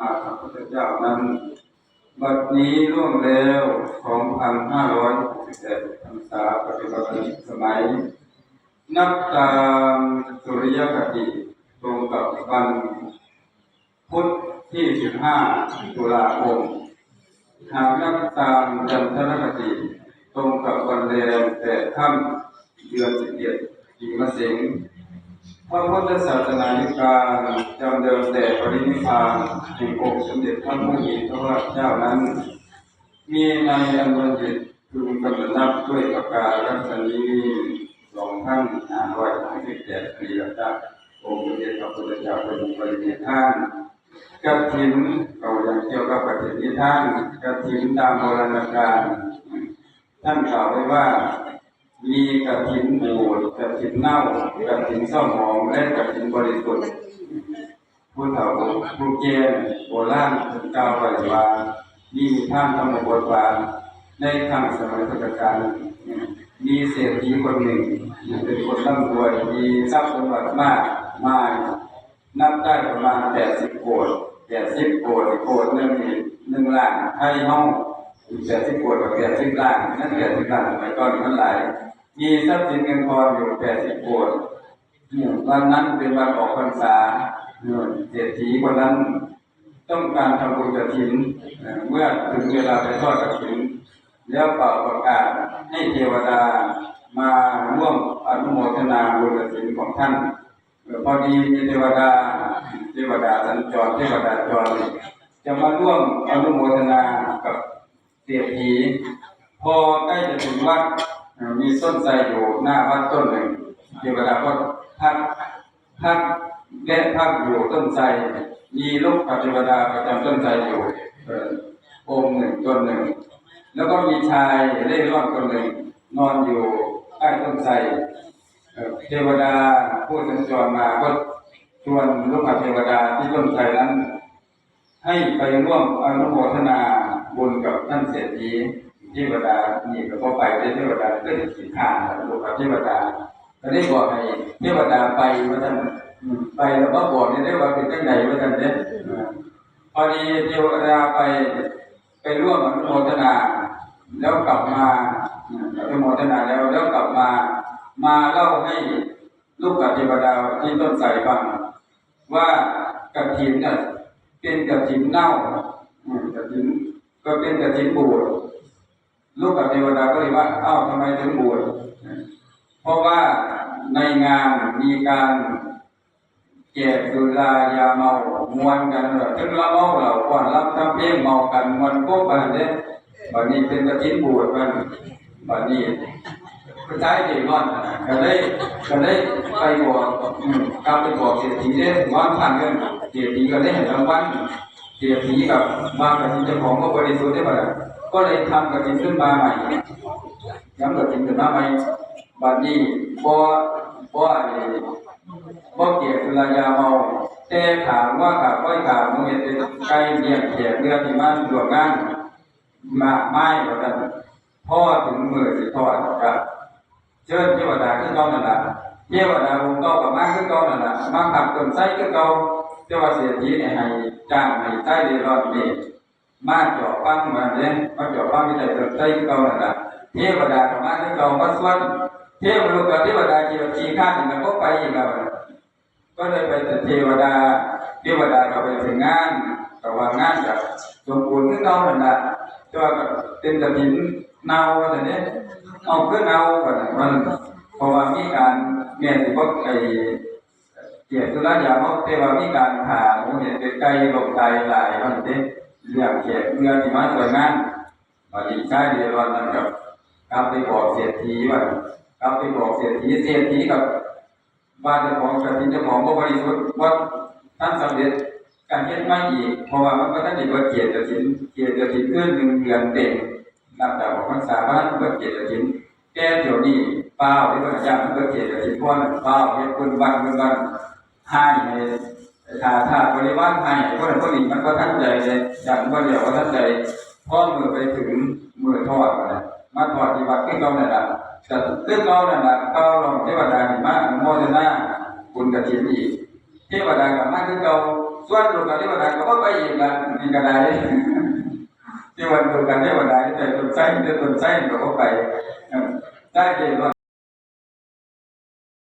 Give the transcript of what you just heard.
มาพระพุทธเจ้านั้น บัดนี้ล่วงแล้ว2,561พรรษาปฏิบัติสมัย นับตามสุริยคติตรงกับวันพุธที่15ตุลาคมหากนับตามจันทรคติตรงกับวันแรมแต่ค่ำเดือน11ปีมะเสง ระพุทธศาสนานิกายจำเดิมแต่ปรินิพพานแห่งองค์สมเด็จพระมุนีพระวเจ้านั้น มีในอันบัณฑิตพึงกำหนดนับด้วยประกาศรัศนีสองพันห้าร้อยสามสิบเจ็ดปีแล้วจ้ะองค์สมเด็จพระพุทธเจ้าเป็นปรินิพพานกฐินเรายังเกี่ยวกับกฐินที่ท่านกฐินตามโบราณกาลท่านกล่าวไว้ว่า มีกฐินบูดกฐินเน่ากฐินเศร้าหมองและกฐินบริสุทธิ์ผู้เฒ่าผู้เกณฑ์โบราณถึงกล่าวไว้ว่ามีท่านธรรมบทบาทในครั้งสมัยพุทธกาลมีเศรษฐีคนหนึ่งเป็นคนร่ำรวยมีทรัพย์สมบัติมากมายนับได้ประมาณแปดสิบโกดแปดสิบโกดโกดหนึ่งหนึ่งล้านให้ห้องอีกแปดสิบโกดกับแปดสิบล้านนั่นแปดสิบล้านสมัยก่อนมันหลาย มีทรัพย์สินเงินทองอยู่แปดสิบโกดวันนั้นเป็นวันออกพรรษาเศรษฐีคนนั้นต้องการทำบุญกฐินเอ่อเมื่อถึงเวลาไปทอดกฐิน แล้วเป่าประกาศให้เทวดามาร่วมอนุโมทนาบุญกฐินของท่านพอดีมีเทวดาเทวดาสัญจรเทวดาจรจะมาร่วมอนุโมทนากับเศรษฐีพอใกล้จะถึงวัด มีต้นไทรอยู่หน้าวัดต้นหนึ่งเทวดาก็ทักพักและพักอยู่ต้นไทรมีลูกปัจจุบดาประจำต้นไทรอยู่องค์หนึ่งต้นหนึ่ง แล้วก็มีชายเล่ร่อนคนหนึ่งนอนอยู่ใต้ต้นไทรเทวดาผู้สัญจรมาก็ชวนลูกปัจจุบดาที่ต้นไทรนั้น ให้ไปร่วมอนุโมทนาบุญกับท่านเศรษฐี เทวดานี่ก็พอไปได้เทวดาก็จะขีดข้างลูกกับเทวดาก็ได้บอกให้เทวดาไปว่าท่านอืมไปแล้วก็บอกเนี่ยได้ว่าเป็นจังไดว่าท่านเนี่ยอ่าพอดีเทวดาไปไปร่วมอนุโมทนา แล้วกลับมาอนุโมทนาแล้วแล้วกลับมา มาเล่าให้ลูกกับเทวดาที่ต้นไทรฟังว่ากฐินเนี่ยเป็นกฐินเน่าอืมกฐินก็เป็นกฐินบูด ลูกกับเทวดาก็เลยว่าเอ้าทำไมถึงบูดเพราะว่าในงานมีการแจกสุรายาเมามวนกันแบบถึงละเมาเหล่าก่อนรับทำเพลงเมากันมวนโป๊ะกันเด้บัดนี้เป็นกระทิ้นบวชมันบัดนี้ก็ใช้เด็กนอนนะก็ได้ก็ได้ไปบอกกลับไปบอกเศรษฐีได้วันผ่านเงินเศรษฐีก็ได้เห็นรางวัล เศรษฐีกับบากระทิ้นเจ้าของก็บริสุทธิ์ได้บ่ล่ะก็เลยทำกระทิ้นขึ้นมาใหม่ย้ำกระทิ้งขึ้นมาใหม่บัดนี้บ่บ่ไอ้บ่เกี่ยวสุรายาเมาแต่ถามว่าขาบก้อยขาบมึงเห็นเป็นไก่เลี้ยงแขกเรื่อที่มันรวมงานมาไม้ว่ากันพ่อถึงมือสิทอดกับเชิญเทวดาขึ้นก่านั่นแหละเทวดาองค์เก่ากับมากขึ้นก่านั่นแหละมาขับต้นไส้ขึ้นเก่า เจ้าว่าเสียทีเนี่ยให้จ้างให้ใต้เดือดร้อนนี่มาเจาะฟังมาเนี่ยมาเจาะฟังที่ไหนเกิดใจเก่านั่นแหละเทวดาธรรมะที่เก่ามาสวดเทวลูกกับเทวดาจีวจีข้านี่มันก็ไปอีกแล้วก็เลยไปแต่เทวดาเทวดาก็ไปถึงงานแต่ว่างานกับสมบูรณ์ขึ้นเก่านั่นแหละแต่ว่าก็เป็นกระถินเน่าแต่เนี้ยเอาขึ้นเน่าแบบมันเพราะว่ามีการเมียสิพวกไอ กียรติสุรยามกเทวามีการผ่าหมูเห็นเป็นไก่ลงไตหลายมันเด็เรียกเกียรติเมื่อที่มาสวยงานมาดีใช้เดียวนั่นกับกลับไปบอกเศรษฐีว่ากลับไปบอกเศรษฐีเศรษฐีกับบ้านเจ้าของกฐินเจ้าของก็บริสุทธิ์ว่าท่านสำเร็จการเฮ็ดไม่อีกเพราะว่ามันก็ท่านได้เบิดเกียรติกฐินเกียรติกฐินขึ้นหนึ่งเดือนเต็มนับจากของพรรษาบ้านเบิดเกียรติกฐินแก้เดี๋ยวนี้เปล่าที่ว่าย่างเบิดเกียรติกฐินพวกนั้นเปล่าเฮ็ดคุณบ้านคุณบ้าน ให้ในถ้าถ้าบริวารให้คนนั้นคนนี้มันก็ตั้งใจเลยอย่างว่าเดียวก็ตั้งใจพ่อมือไปถึงมือทอดนะมาทอดที่วัดขึ้นเก่านั่ยนแหละแต่ขึ้นเก่านั่ยนะเก่าลองเทวดาหิมะโมทนาบุญกฐินอีกเทวดากับมาขึ้นเก่าส่วนลูกกันที่วันนั้นก็ไปอีกละนี่ก็ไดที่วันลูกกันที่วันใดแต่ตนไส้แต่ต้นไส้ก็ไปได้เดนว่า